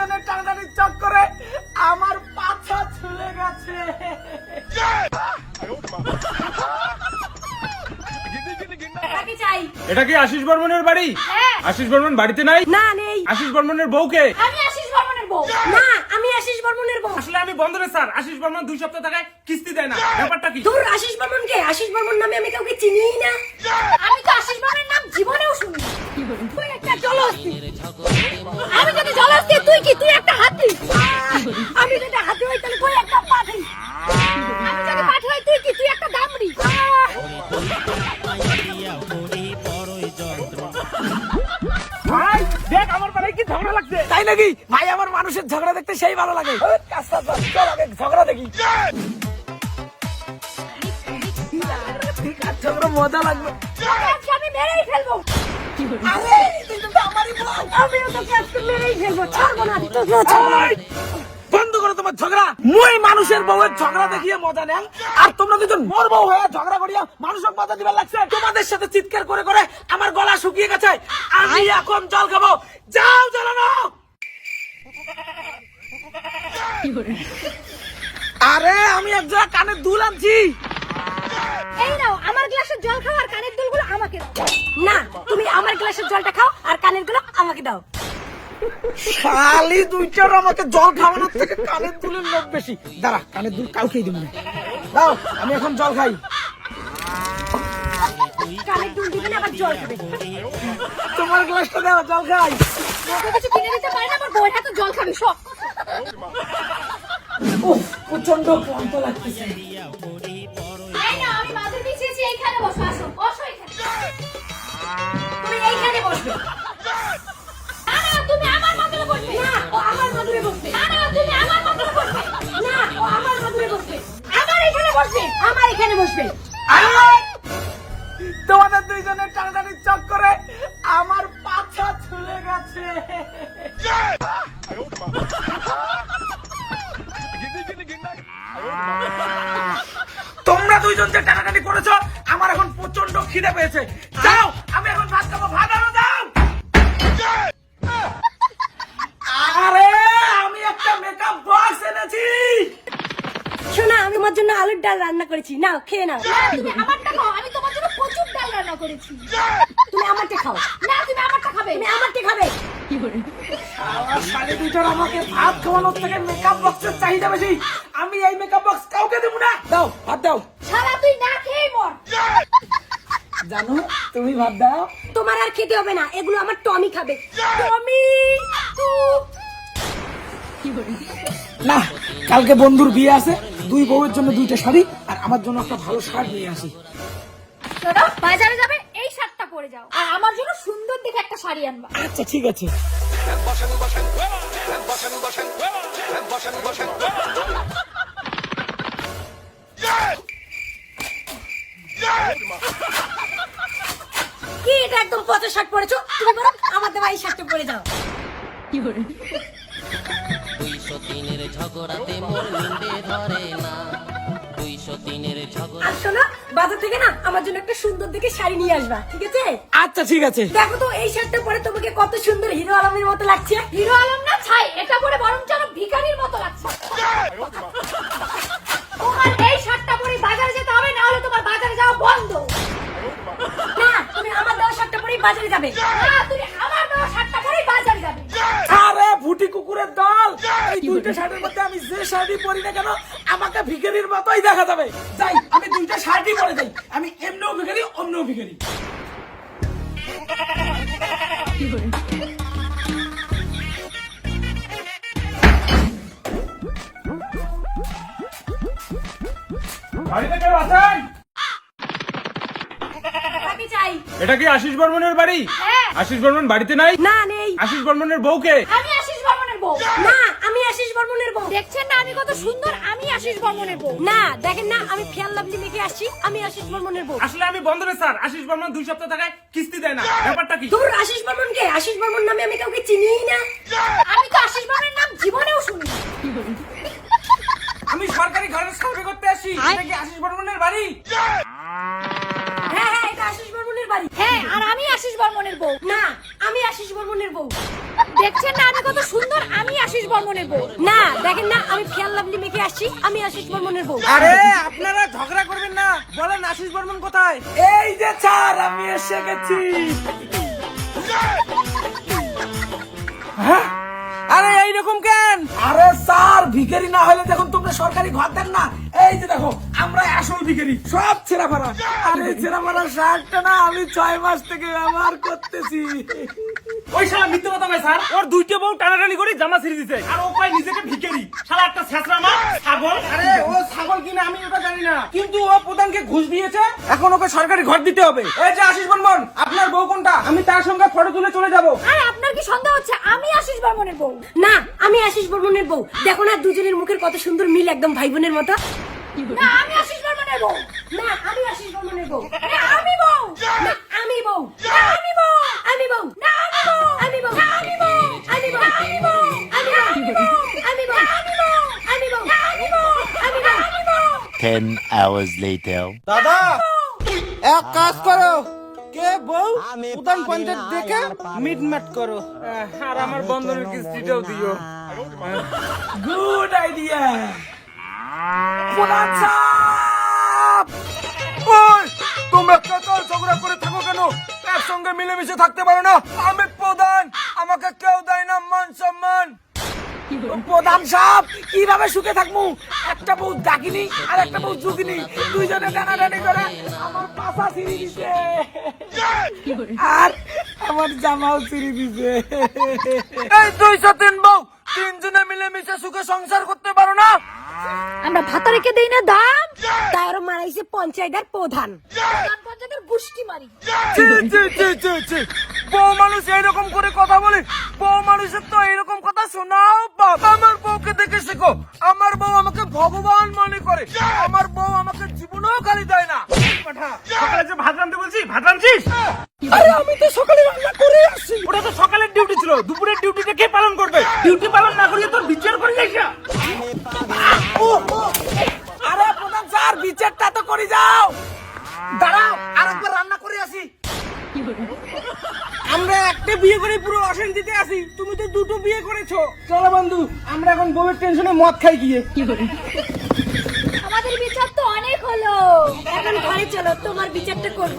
দুইজনের টানাটানির চক্করে আমার পাছা ছুলে গেছে। এটা কি আশিস বর্মনের বাড়ি? হ্যাঁ। আশিস বর্মন বাড়িতে নাই? না নেই। আশিস বর্মনের বউকে? আমি আশিস বর্মনের বউ। না আমি আশিস বর্মনের বউ। আসলে আমি বন্ধ রে স্যার। আশিস বর্মন দুই সপ্তাহ টাকায় কিস্তি দেয় না। ব্যাপারটা কি? তোর আশিস বর্মন কে আশিস বর্মন নামে আমি কাউকে চিনিই না। আমি তো আশিস বর্মনের নাম জীবনেও শুনি তুই একটা জলহস্তি আমি যদি জলহস্তি তুই কি? তুই একটা হাতি? আমি যদি হাতি হই তাহলে তুই একটা পাঠি। আমি যদি পাঠি হই তুই কি? তুই একটা দামড়ি। ভাই দেখ আমার বেলায় কি ঝগড়া লাগছে। তাই নাকি? ভাই আমার মানুষের ঝগড়া দেখতে সেই ভালো লাগে। ওই, কাজটা চল আগে ঝগড়া দেখি। ঝগড়া মজা লাগবে। আমি মেরেই ফেলব। বন্ধ করো তোমার ঝগড়া। মুই মানুষের বউয়ের ঝগড়া দেখিয়ে মজা নেন। আর তোমরা দুজন মোর বউ হয়ে ঝগড়া করিয়া মানুষের মজা দিবার লাগছে। তোমাদের সাথে চিৎকার করে করে আমার গলা শুকিয়ে গেছে। আমি এখন জল খাব। যাও জ্বালানো! আরে আমি এক জায়গায় কানে দুল আনছি। এই নাও আমার গ্লাসের জল খাও আর কানের দুলগুলো আমাকে দাও। আমার গ্লাসের জলটা খাও আর কানেরগুলো আমাকে দাও। খালি দুইটার আমাকে জল খাওয়ানোর থেকে কানের দুলের লোভ বেশি। দাঁড়া কানের দুল কাউকেই দিব না। দাও আমি এখন জল খাই। কানের দুল দিবে না আবার জল খাবে। তোমার গ্লাসটা দাও জল খাই। কিছু কিনে দিতে পারে না আমার বউয়ের হাতে জল খাবি সব। প্রচণ্ড ক্লান্ত লাগতেছে। আমি মাদুর বিছিয়েছি এইখানে বসো আমার! তোমাদের দুইজনের টানাটানির চক্করে আমার পাছা ছুলে গেছে তোমরা দুইজন যে টানাটানি করেছ, আমার এখন প্রচণ্ড খিদে পেয়েছে তোমার জন্য আলুর ডাল রান্না করেছি। নাও খেয়ে নাও। তুমি আমারটা খাও আমি তোমার জন্য প্রচুর ডাল রান্না করেছি। তুমি আমারটা খাও। না তুমি আমারটা খাবে। তুমি আমারটা খাবে। আমার শালি দুইটার আমাকে ভাত খাওয়ানোর থেকে মেকআপ বক্সের চাহিদা বেশি। আমি এই মেকআপ বক্স কাউকে দেবো না। দাও ভাত দাও। সারা তুই না খেয়ে মর। জানো তুমি ভাত দাও। তোমার আর খেতে হবে না এগুলো আমার টমি খাবে। টমি না কালকে বন্ধুর বিয়ে আছে। দুই বউয়ের জন্য দুইটা শাড়ি আর আমার জন্য একটা ভালো শার্ট নিয়ে আসি। শোনো বাজারে যাবে এই শার্টটা পরে যাও। আর আমার জন্য সুন্দর দেখে একটা শাড়ি আনবা। আচ্ছা ঠিক আছে। কি এটা একদম পচা শার্ট পরেছো? তুমি বরং আমার দেওয়া এই শার্টটা পরে যাও। দুইশো তিনের ঝগড়াতে মোর ধরে। বাজার থেকে না আমার জন্য একটা সুন্দর দেখে শাড়ি নিয়ে আসবা ঠিক আছে? আচ্ছা ঠিক আছে। দেখো তো এই শার্টটা পরে তোমাকে কত সুন্দর হিরো আলমের মতো লাগছে। হিরো আলম না? ছাই এটা পরে বরং যেন ভিখারির মতো লাগছে। তোমার এই শার্টটা পরে বাজারে যেতে হবে না হলে তোমার বাজারে যাওয়া বন্ধ। না তুমি আমার দেওয়া শার্টটা পরেই বাজারে যাবে। না তুমি আমার দেওয়া শার্টটা পরেই বাজারে যাবে। আরে ভুটি কুকুরের দল! এই দুইটা শাড়ির মধ্যে যে শাড়ি পরি না কেন আমাকে ভিখারির মতোই দেখা যাবে। যাই আমি দুইটা শাড়ি পরে যাই। আমি এমনিও ভিখারি অন্যও ভিখারি। এটা কি আশিস বর্মনের বাড়ি? হ্যাঁ। আশিস বর্মন বাড়িতে নাই? না নেই। আশিস বর্মনের বউকে? আমি আশিস বর্মনের বউ। না আমি আশিস বর্মনের দেখছেন না আমি কত সুন্দর? আমি আশিস বর্মনের বউ। না দেখেন না আমি ফেয়ার লাভলি মেখে আসছি আমি আশিস বর্মনের বউ। আসলে আমি বন্ধ রে স্যার আশিস বর্মন দুই সপ্তাহ টাকায় কিস্তি দেয় না। ব্যাপারটা কি? তোর আশিস বর্মন কে আশিস বর্মন নামে আমি কাউকে চিনিই না। আমি তো আশিস বর্মনের নাম জীবনেও শুনি আমি সরকারি ঘরের সার্ভে করতে আসি। এটা কি আশিস বর্মনের বাড়ি? হ্যাঁ হ্যাঁ এটা আশিস বর্মনের বাড়ি। হ্যাঁ আর আমি আশিস বর্মনের বউ। আমি আশিস বর্মনের বউ। দেখছেন না আমি কত সুন্দর? আমি আশিস বর্মনের বউ। না, দেখেন না, আমি ফেয়ার লাভলি মেখে আসছি, আমি আশিস বর্মনের বউ। আরে, আপনারা ঝগড়া করবেন না। বলেন আশিস বর্মন কোথায়? এই যে স্যার, আমি এসে গেছি। হ্যাঁ? আরে, এইরকম কেন? আরে, স্যার, ভিখারি না হলে দেখুন তোমরা সরকারি ঘর দেন না। এই যে দেখো আমরা আসল ভিখারি সব ছেঁড়া ফাড়া আরে ছেঁড়া ফাড়া শার্টটা না আমি ছয় মাস থেকে ব্যবহার করতেছি। ওই শালা মিথ্যে কথা ভাই স্যার। ওর দুইটা বউ টানাটানি করে জামা ছিঁড়ে দিছে। আর ও পায় নিজেকে ভিখারি। শালা একটা ছেঁচড়া মা ছাগল। আরে ও ছাগল কিনা আমি ওটা জানি না। কিন্তু ও প্রধানকে ঘুষ দিয়েছে। এখন ওকে সরকারি ঘর দিতে হবে। এই যে আশিস বর্মন আপনার বউ কোনটা? আমি তার সঙ্গে ফটো তুলে চলে যাব। আরে আপনার কি সন্দেহ হচ্ছে? আমি আশিস বর্মনের বউ। না আমি আশিস বর্মনের বউ। দেখো না দুজনের মুখের কত সুন্দর মিল একদম ভাই বোনের মতো। না আমি আশিস বর্মনের বউ না আমি আশিস বর্মনের বউ না আমি বউ না আমি বউ না আমি বউ আমি বউ না আমি বউ আমি বউ আমি বউ আমি বউ আমি বউ আমি বউ আমি বউ আমি বউ আমি বউ আমি বউ আমি বউ আমি বউ 10 hours later. দাদা এক কাজ করো কে বউ প্রধান পঞ্চায়েত দেখে মিটমাট করো আর আমার বন্ধনের কিস্তিটাও দিও গুড আইডিয়া কীভাবে সুখে থাকব? একটা বউ ডাকিনি আর একটা বউ জুগিনি। দুইজনে টানাটানি করে আমার পাশা ছিঁড়ি দিছে। আর আমার জামাও ছিঁড়ি দিছে। এই দুইশো তিন বউ, তিনজনে মিলেমিশে সুখে সংসার করতে পারো না? আমরা ভাতা রেখে দেই না দাম। তার মারাইছে পঞ্চায়েতের প্রধান। পঞ্চায়েতের গুষ্টি মারি। বউ মানুষ এইরকম করে কথা বলে। বউ মানুষের তো এইরকম কথা শোনাও আমার বউকে দেখে শেখো আমার বউ আমাকে ভগবান মনে করে। আমার বউ আমাকে জীবনেও গালি দেয় না। সকালে যে ভাত রাঁধতে বলছি ভাত রাঁধছিস? আরে আমি তো সকালে রান্না করে আসছি ওটা তো সকালের ডিউটি ছিল দুপুরের ডিউটিটা কে পালন করবে? ডিউটি পালন না করিয়ে তোর বিচার করে যাইস আরে প্রধান স্যার করে যাও। দাঁড়াও আরেকবার রান্না করে আসি। আমরা একটা বিয়ে করে পুরো অশান্তিতে আছি। তুমি তো দুটো বিয়ে করেছ। চলো বন্ধু আমরা এখন বউয়ের টেনশনে মদ খাই গিয়ে। কি করি আমাদের বিচার তো অনেক হলো। এখন ঘরে চলো তোমার বিচারটা করব।